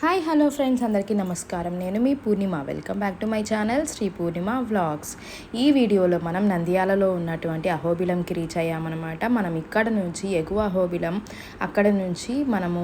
Hi hello friends అందరికీ నమస్కారం. నేను మీ Purnima. Welcome back to my channel Sri Purnima vlogs. ఈ వీడియోలో మనం నంద్యాలలో ఉన్నటువంటి అహోబిలంకి రీచ్ అయ్యామన్నమాట మనం ఇక్కడ నుంచి ఎగువ అహోబిలం అక్కడ నుంచి మనము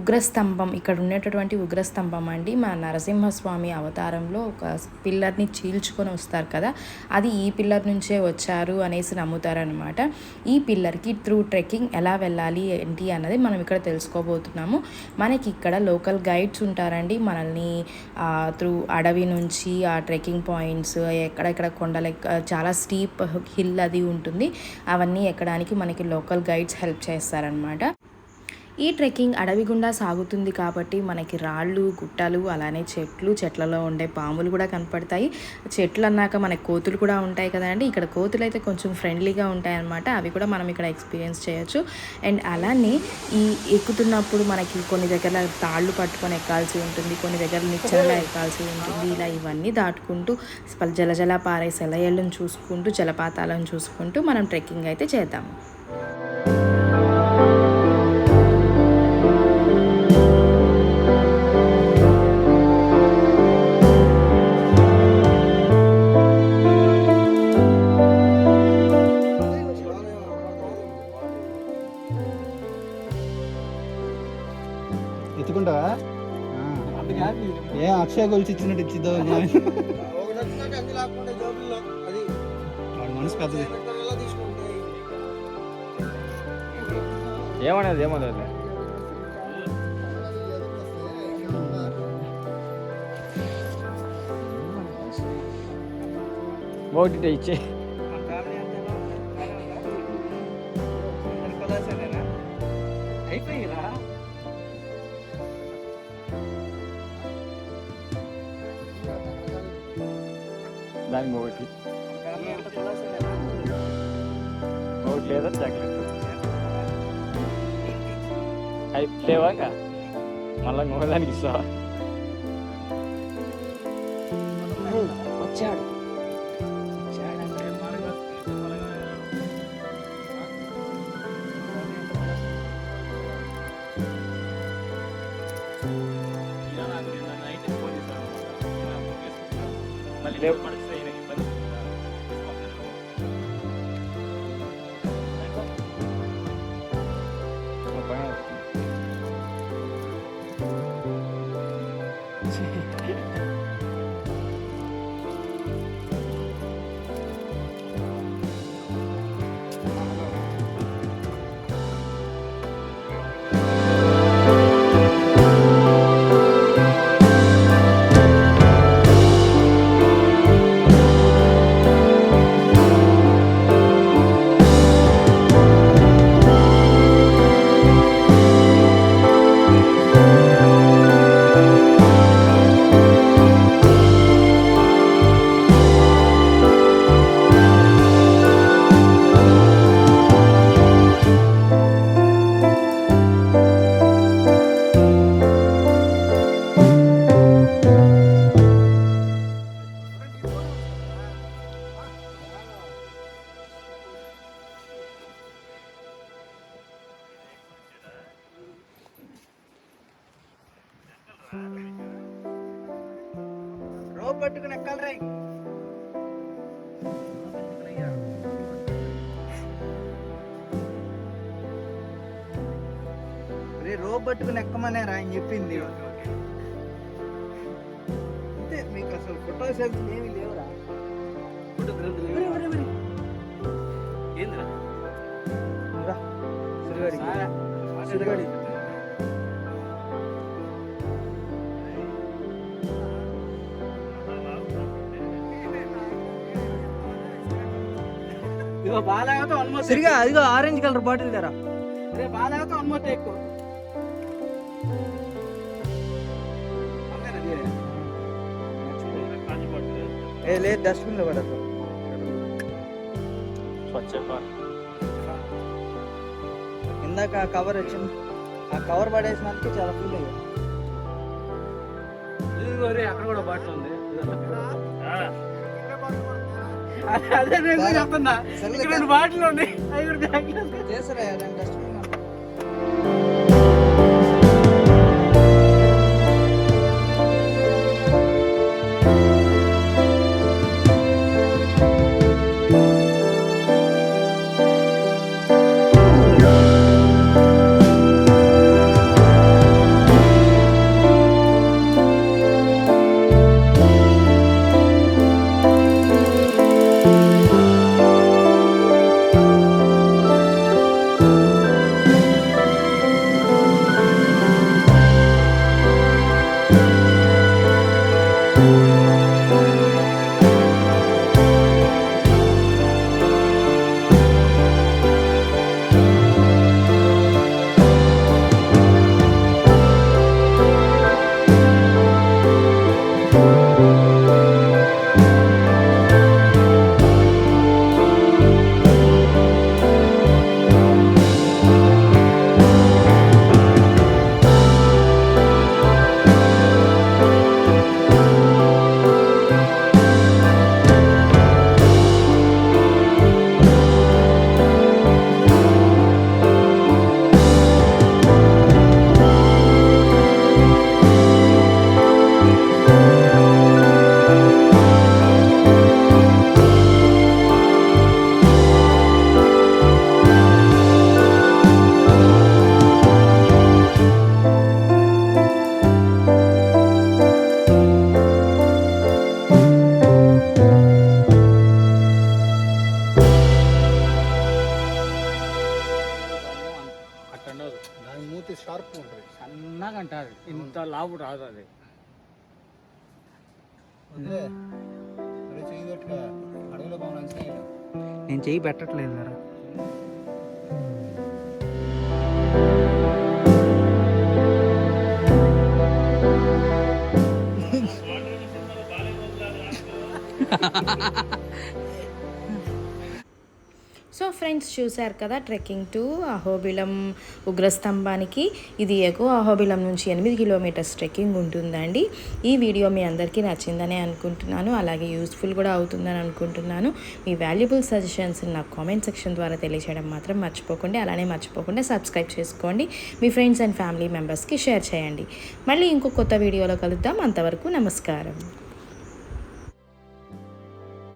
ఉగ్రస్తంభం ఇక్కడ ఉన్నటువంటి ఉగ్రస్తంభం అండి. మన నరసింహస్వామి అవతారంలో ఒక పిల్లర్ని చీల్చుకొని వస్తారు కదా అది ఈ పిల్లర్ నుంచే వచ్చారు అనేసి నమ్ముతారనమాట ఈ పిల్లర్కి త్రూ ట్రెక్కింగ్ ఎలా వెళ్ళాలి ఏంటి అన్నది మనం ఇక్కడ తెలుసుకోబోతున్నాము. మనకి ఇక్కడ లోకల్ గైడ్ గైడ్స్ ఉంటారండి. మనల్ని త్రూ అడవి నుంచి ఆ ట్రెక్కింగ్ పాయింట్స్ ఎక్కడెక్కడ కొండల చాలా స్టీప్ హిల్ అది ఉంటుంది. అవన్నీ ఎక్కడానికి మనకి లోకల్ గైడ్స్ హెల్ప్ చేస్తారనమాట ఈ ట్రెక్కింగ్ అడవి గుండా సాగుతుంది కాబట్టి మనకి రాళ్ళు గుట్టలు అలానే చెట్లు చెట్లలో ఉండే పాములు కూడా కనపడతాయి. చెట్లు అన్నాక మనకి కోతులు కూడా ఉంటాయి కదండి. ఇక్కడ కోతులు అయితే కొంచెం ఫ్రెండ్లీగా ఉంటాయి అన్నమాట. అవి కూడా మనం ఇక్కడ ఎక్స్పీరియన్స్ చేయొచ్చు. అండ్ అలానే ఈ ఎక్కుతున్నప్పుడు మనకి కొన్ని దగ్గర తాళ్ళు పట్టుకొని ఎక్కాల్సి ఉంటుంది. కొన్ని దగ్గర నిచ్చెనలా ఎక్కాల్సి ఉంటుంది. ఇలా ఇవన్నీ దాటుకుంటూ జలజల పారే సెలయళ్ళను చూసుకుంటూ జలపాతాలను చూసుకుంటూ మనం ట్రెక్కింగ్ అయితే చేద్దాము. ఆ. ఏ అక్షయ గొలిచి ఇచ్చినట్టు ఇచ్చిద్దో వాడి మనసు పెద్దది. ఏమనేది ఏమనేది? ఒకటి ఇచ్చే. అయిపోయిరా దానికి ఒకటి ఒకటి లేదా చాక్లెట్ అయి లేవా ఇంకా మళ్ళీ ఇంకొకదానికి ఇస్తావా వచ్చాడు మళ్ళీ పట్టుకుని ఎక్కాలి రై రే రోప్ పట్టుకుని ఎక్కమనే రా అని చెప్పింది అంతే మీకు అసలు ఫోటో సెల్ఫీ ఏమి లేవురా సుడిగాడి. సుడిగాడి. ఇదిగో సరిగా అదిగో ఆరెంజ్ కలర్ బాటిల్ కదా రే. ఏ లేదు డస్ట్బిన్లో పడదు. ఇందాక ఆ కవర్ వచ్చింది ఆ కవర్ పడేసినందుకు చాలా ఫుల్ అయ్యాయి. ఇదిగో రే అక్కడ కూడా బాటిల్ ఉంది. అదే నేను చెప్తున్నా. రెండు బాటిల్ ఉన్నాయి. అవి కూడా అయితే షార్ప్ ఉంటుంది. సన్నగా అంటారు ఇంత లావు రాదు అది. నేను చేయి పెట్టట్లేదు sir Ha ha ha ha ha so friends చూశారు కదా ట్రెక్కింగ్ టు అహోబిలం ఉగ్రస్తంభానికి. ఇది ఎగువ అహోబిలం నుంచి ఎనిమిది కిలోమీటర్స్ ట్రెక్కింగ్ ఉంటుందండి. ఈ వీడియో మీ అందరికీ నచ్చిందనే అనుకుంటున్నాను అలాగే యూస్ఫుల్ కూడా అవుతుందని అనుకుంటున్నాను. మీ వాల్యుబుల్ సజెషన్స్ నాకు కామెంట్ సెక్షన్ ద్వారా తెలియచేయడం మాత్రం మర్చిపోకండి అలానే మర్చిపోకుండా సబ్స్క్రైబ్ చేసుకోండి మీ ఫ్రెండ్స్ అండ్ ఫ్యామిలీ మెంబర్స్కి షేర్ చేయండి. మళ్ళీ ఇంకో కొత్త వీడియోలో కలుద్దాం అంతవరకు నమస్కారం.